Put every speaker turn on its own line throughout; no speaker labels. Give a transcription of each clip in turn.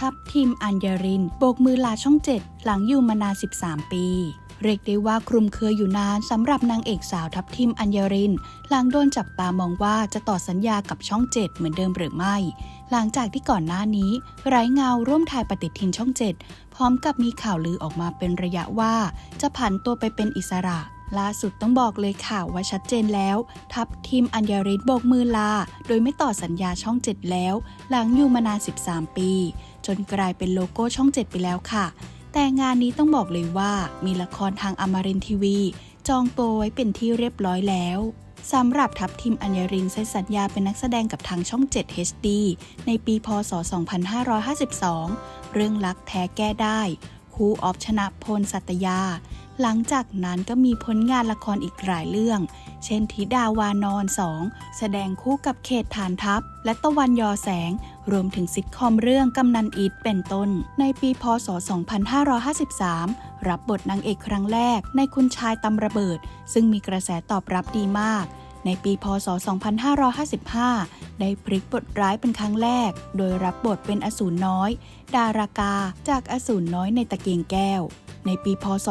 ทัพทีมอัญญริน โบกมือลาช่องเจ็ดหลังอยู่มานาน 13 ปี เรียกได้ว่าคลุมเครืออยู่นานสำหรับนางเอกสาวทัพทีมอัญญริน หลังโดนจับตามองว่าจะต่อสัญญากับช่องเจ็ดเหมือนเดิมหรือไม่ หลังจากที่ก่อนหน้านี้ ไร้เงาร่วมถ่ายปฏิทินช่องเจ็ดพร้อมกับมีข่าวลือออกมาเป็นระยะว่า จะผันตัวไปเป็นอิสระ ล่าสุดต้องบอกเลยค่ะว่าชัดเจนแล้ว ทัพทีมอัญญาริศโบกมือลา โดยไม่ต่อสัญญาช่องเจ็ดแล้ว หลังอยู่มานาน 13 ปี จนกลายเป็นโลโก้ช่องเจ็ดไปแล้วค่ะ แต่งานนี้ต้องบอกเลยว่ามีละครทางอมรินทีวี จองตัวไว้เป็นที่เรียบร้อยแล้วสำหรับทัพทีมอัญญารินเซ็นสัญญาเป็นนักแสดงกับทางช่อง 7 HD ในปีพศ 2552 เรื่องรักแท้แก้ได้ คู่ออฟชนะพลสัตยา หลังจากนั้นก็มีผลงานละครอีกหลายเรื่อง เช่นธิดาวานอนสองแสดงคู่กับเขตฐานทัพ และตะวันยอแสง รวมถึงซิทคอมเรื่องกำนันอีทเป็นต้น ในปีพศ 2553 รับบทนางเอกครั้งแรกในคุณชายตำระเบิด ซึ่งมีกระแสตอบรับดีมากในปีพศ 2555 ได้พลิกบทร้ายเป็นครั้งแรก โดยรับบทเป็นอสูรน้อย ดารากา จากอสูรน้อยในตะเกียงแก้ว ในปีพศ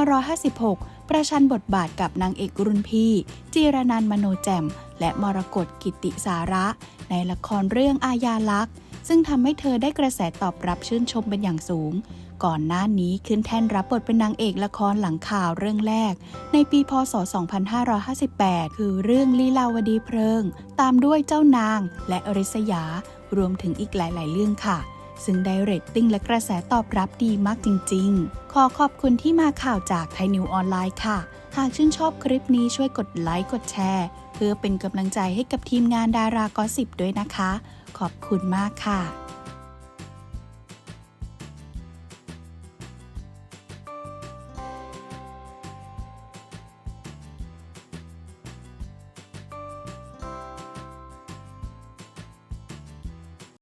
2556 ประชันบทบาทกับนางเอกรุ่นพี่ จีรนันมโนแจ่ม และมรกตกิติสาระ ในละครเรื่องอาญาลักษ์ซึ่งทำให้เธอได้กระแสตอบรับชื่นชมเป็นอย่างสูง ก่อนหน้านี้ขึ้นแท่นรับบทเป็นนางเอกละครหลังข่าวเรื่องแรก ในปีพศ 2558 คือเรื่องลีลาวดีเพลิง ตามด้วยเจ้านางและอริษยารวมถึงอีกหลาย ๆ เรื่องค่ะ ซึ่งได้เรตติ้งและกระแสตอบรับดีมากจริง ๆ ขอขอบคุณที่มาข่าวจากไทยนิวออนไลน์ค่ะ หากชื่นชอบคลิปนี้ช่วยกดไลค์กดแชร์ เพื่อเป็นกำลังใจให้กับทีมงานดารากอสิบด้วยนะคะ ขอบคุณมากค่ะ